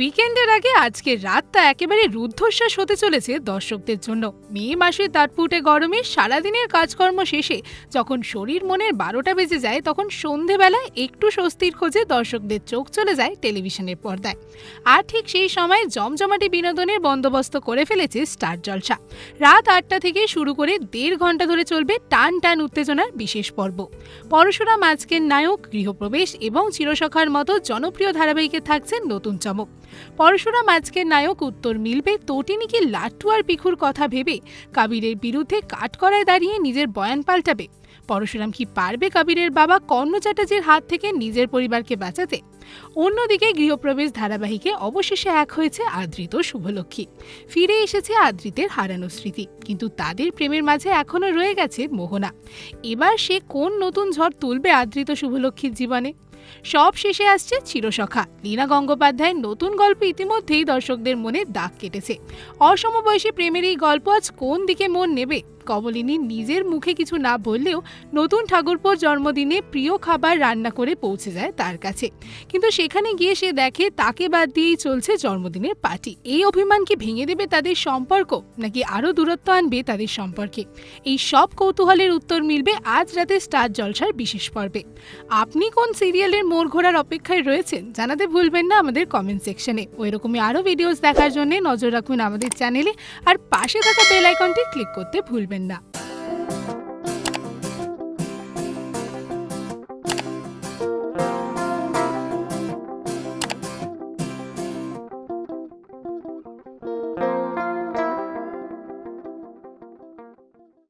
উইকেন্ডের আগে আজকের রাতটা একেবারে রুদ্ধশ্বাস হতে চলেছে দর্শকদের জন্য। মে মাসের তাটপুটে গরমে সারাদিনের কাজকর্ম শেষে যখন শরীর মনের বারোটা বেজে যায়, তখন সন্ধেবেলায় একটু স্বস্তির খোঁজে দর্শকদের চোখ চলে যায় টেলিভিশনের পর্দায়। আর ঠিক সেই সময় জমজমাটি বিনোদনের বন্দোবস্ত করে ফেলেছে স্টার জলসা। রাত আটটা থেকে শুরু করে দেড় ঘণ্টা ধরে চলবে টান টান উত্তেজনার বিশেষ পর্ব। পরশুরাম আজকের নায়ক, গৃহপ্রবেশ এবং চিরসখার মতো জনপ্রিয় ধারাবাহিকে থাকছেন নতুন চমক। পরশুরাম আজকের নায়ক উত্তর মিলবে তটিনীকে লাট্টু আর পিখুর কথা ভেবে কাবিরের বিরুদ্ধে কাঠকড়ায় দাঁড়িয়ে নিজের বয়ান পাল্টাবে। পরশুরাম কি পারবে কাবিরের বাবা কর্ণ চ্যাটার্জির হাত থেকে নিজের পরিবারকে বাঁচাতে? অন্যদিকে গৃহপ্রবেশ ধারাবাহিকে অবশেষে এক হয়েছে আদৃত শুভলক্ষ্মী। ফিরে এসেছে আদৃতের হারানো স্মৃতি, কিন্তু তাদের প্রেমের মাঝে এখনও রয়ে গেছে মোহনা। এবার সে কোন নতুন ঝড় তুলবে আদৃত শুভলক্ষ্মীর জীবনে? সব শেষে আসছে চিরসখা। লীনা গঙ্গোপাধ্যায়ের নতুন গল্প ইতিমধ্যেই দর্শকদের মনে দাগ কেটেছে। অসমবয়সী প্রেমের এই গল্প আজ কোন দিকে মন নেবে? কমলিনী নিজের মুখে কিছু না বললেও নতুন ঠাকুরপোর জন্মদিনে প্রিয় খাবার রান্না করে পৌঁছে যায় তার কাছে। কিন্তু সেখানে গিয়ে সে দেখে তাকে বাদ দিয়েই চলছে জন্মদিনের পার্টি। এই অভিমান কি ভেঙে দেবে তাদের সম্পর্ক, নাকি আরও দূরত্ব আনবে তাদের সম্পর্কে? এই সব কৌতূহলের উত্তর মিলবে আজ রাতে স্টার জলসার বিশেষ পর্বে। আপনি কোন সিরিয়ালের মোড় ঘোরার অপেক্ষায় রয়েছেন। জানাতে ভুলবেন না আমাদের কমেন্ট সেকশনে ওই রকমই আরও ভিডিওস দেখার জন্য নজর রাখুন আমাদের চ্যানেলে আর পাশে থাকা বেল আইকনটি ক্লিক করতে ভুলবেন না।